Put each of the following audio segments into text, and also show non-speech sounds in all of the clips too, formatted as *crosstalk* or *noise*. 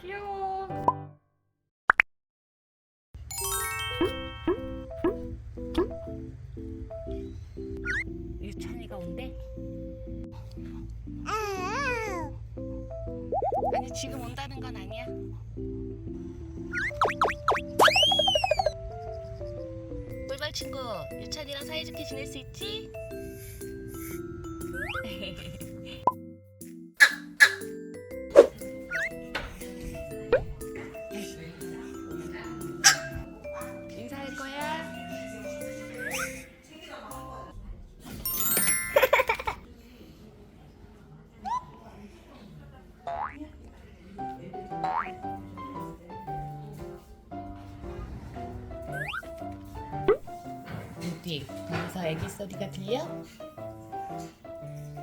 귀여워. 유찬이가 온대? 아니 지금 온다는 건 아니야. 친구 유찬이랑 사이좋게 지낼 수 있지? *laughs* 어디? 거기서 애기 소리가 들려?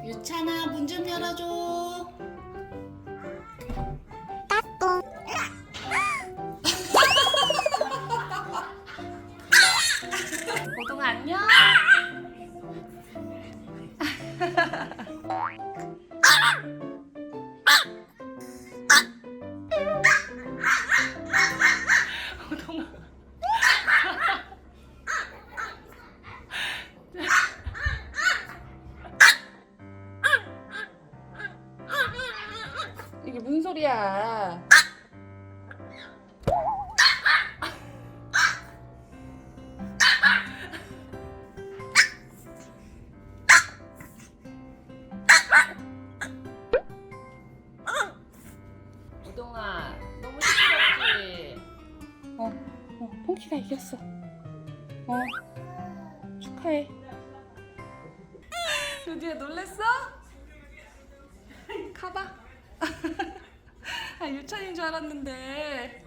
유찬아 문 좀 열어줘. 고동아 안녕. *laughs* 무슨 소리야? 우동아 너무 시끄럽지? 어, 어, 퐁키가 이겼어. 어, 축하해. 드디어 놀랬어? 가봐. *laughs* 아, 유찬인 줄 알았는데.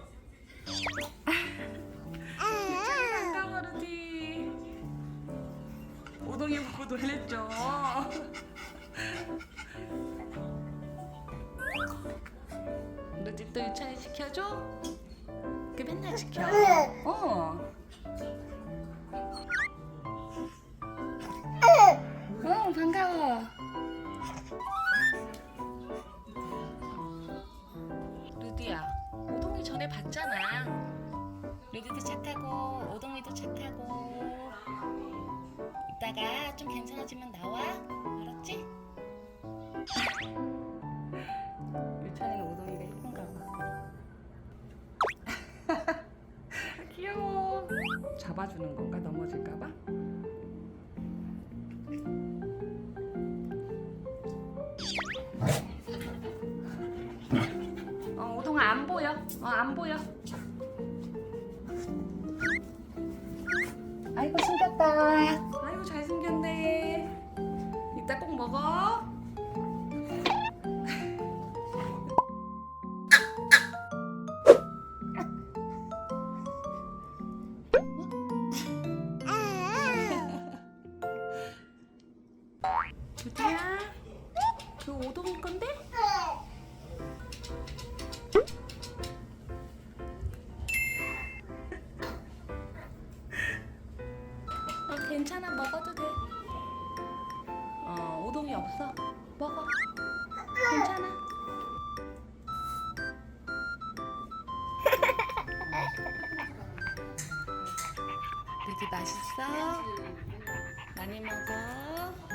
유찬이 반가워, 루디. 오동이 보고 놀랬죠. 루디 또 유찬이 시켜줘? 그 맨날 시켜. 어. 어, 전에 봤잖아. 루디도 착하고, 오동이도 착하고. 이따가 좀 괜찮아지면 나와. 알았지? 유찬이는 오동이가 예쁜가 봐. *laughs* 귀여워. 잡아주는 건가? 넘어질까 봐? 어, 안 보여. 아이고 숨겼다. 아이고 잘 숨겼네. 이따 꼭 먹어. *laughs* 두디야, 그 오동이 건데? 어 오동이 없어. 먹어. 괜찮아. 루디 맛있어? 많이 먹어.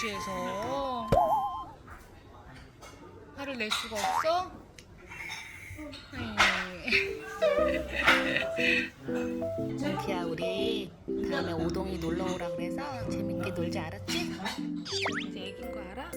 무시해서 화를 낼 수가 없어? 네. *laughs* 정키야 우리 다음에 오동이 놀러 오라 그래서 재밌게 놀지 알았지? 이제 애긴 거 알아?